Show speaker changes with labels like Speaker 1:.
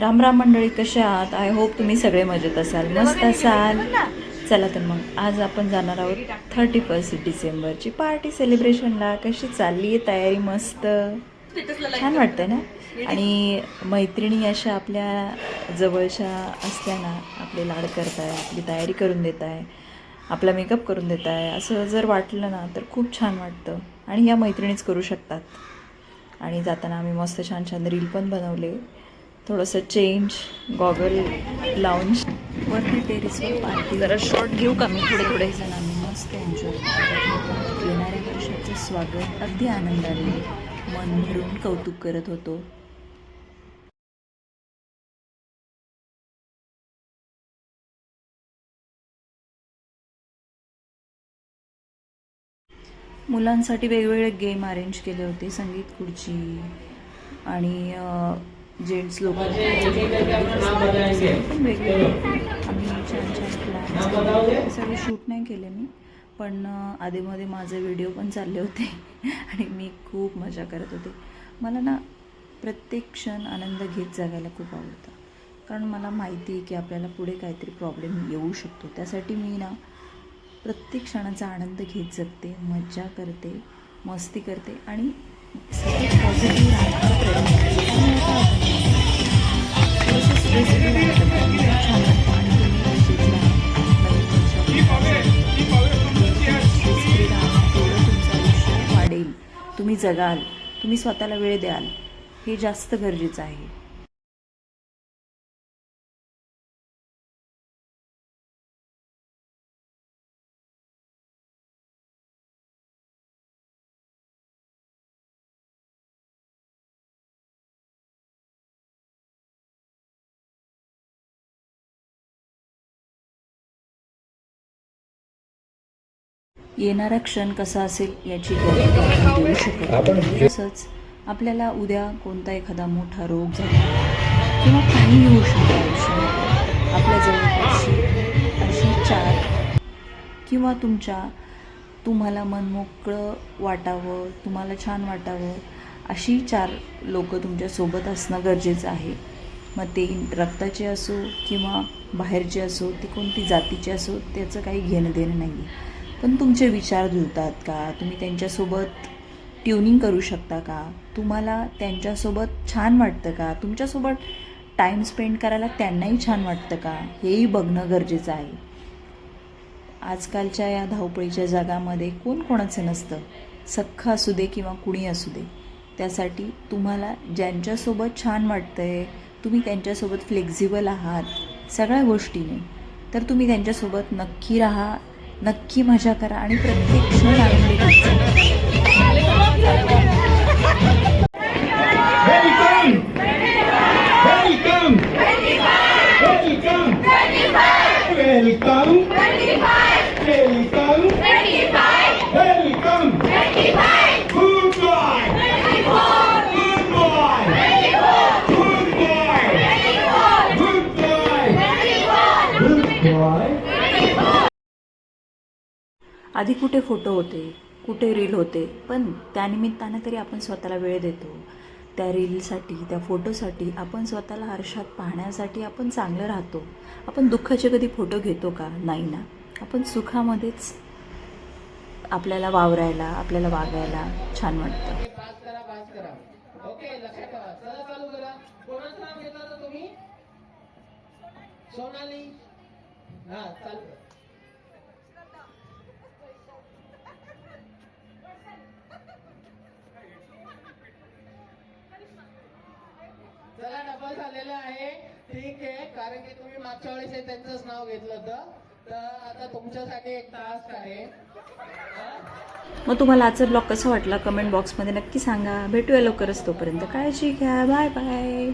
Speaker 1: राम राम मंडळी कसे आहात? आय होप तुम्ही सगळे मजेत असाल. मस्त असाल. चला तर मग आज आपण जाणार आहोत थर्टी फर्स्ट डिसेंबरची पार्टी सेलिब्रेशनला कशी चालली आहे तयारी? मस्त. छान वाटतंय ना? आणि मैत्रिणी अशा आपल्या जवळच्या असल्या ना आपले लाड करताय आपली तयारी करून देत आहे आपला मेकअप करून देत आहे असं जर वाटलं ना तर खूप छान वाटतं. आणि या मैत्रिणीच करू शकतात. आणि जाताना आम्ही मस्त छान छान रील पण बनवले. थोडंसं चेंज गॉगल लाऊंज वरती टेरिसवर पार्टी. जरा शॉर्ट घेऊ का? मी थोडे थोडे. जण आम्ही मस्त एन्जॉय येणाऱ्या वर्षाचं स्वागत. अगदी आनंदाने मन भरून कौतुक करत होतो. मुलांसाठी वेगवेगळे गेम अरेंज केले होते. संगीत खुर्ची आणि जेंट्स लोक. वेगवेगळे आम्ही छान छान प्लॅन्स सगळे शूट नाही केले मी. पण आधीमध्ये माझे व्हिडिओ पण चालले होते. आणि मी खूप मजा करत होते. मला ना प्रत्येक क्षण आनंद घेत जगायला खूप आवडतं. कारण मला माहिती आहे की आपल्याला पुढे काहीतरी प्रॉब्लेम येऊ शकतो. त्यासाठी मी ना प्रत्येक क्षणाचा आनंद घेत जगते मज्जा करते मस्ती करते आणि सतत पॉझिटिव्ह राहण्याचा प्रयत्न वाढेल तुम्ही जगाल. तुम्ही स्वतःला वेळ द्याल. हे जास्त गरजेचं आहे. येणारा क्षण कसा असेल याची गॅरंटी देऊ शकत. तसंच आपल्याला उद्या कोणता एखादा मोठा रोग झाला किंवा काही होऊ शकतं आयुष्यामध्ये आपल्या जवळपासची अशी चार किंवा तुमच्या तुम्हाला मन मोकळं वाटावं तुम्हाला छान वाटावं अशी चार लोक तुमच्यासोबत असणं गरजेचं आहे मग ते रक्ताचे असो किंवा बाहेरचे असो ती कोणती जातीचे असो त्याचं काही घेणं देणं नाही आहे पण तुमचे विचार जुळतात का? तुम्ही त्यांच्यासोबत ट्युनिंग करू शकता का? तुम्हाला त्यांच्यासोबत छान वाटतं का? तुमच्यासोबत टाईम स्पेंड करायला त्यांनाही छान वाटतं का? हेही बघणं गरजेचं आहे. आजकालच्या या धावपळीच्या जगामध्ये कोण कोणाचं नसतं. सख्खं असू दे किंवा कुणी असू दे. त्यासाठी तुम्हाला ज्यांच्यासोबत छान वाटतं आहे तुम्ही त्यांच्यासोबत फ्लेक्झिबल आहात सगळ्या गोष्टीने तर तुम्ही त्यांच्यासोबत नक्की राहा. नक्की मजा करा आणि प्रत्येक क्षण आनंदी घ्यायचा
Speaker 2: Welcome! Welcome! Welcome! Welcome!
Speaker 1: आधी कुठे फोटो होते कुठे रील होते पण त्यानिमित्तानं तरी आपण स्वतःला वेळ देतो. त्या रीलसाठी त्या फोटोसाठी आपण स्वतःला आरशात पाहण्यासाठी आपण चांगलं राहतो. आपण दुःखाचे कधी फोटो घेतो का? नाही ना. आपण सुखामध्येच आपल्याला वावरायला आपल्याला वागायला छान वाटतं.
Speaker 3: पास चला डबल झालेलं आहे. ठीक आहे कारण की तुम्ही मागच्या वेळेस हे त्यांचंच नाव घेतलं होतं. तर आता तुमच्यासाठी एक टास्क आहे.
Speaker 1: मग तुम्हाला आजचा ब्लॉग कसा वाटला? कमेंट बॉक्समध्ये नक्की सांगा. भेटूया लवकरच तोपर्यंत. काळजी घ्या. Bye bye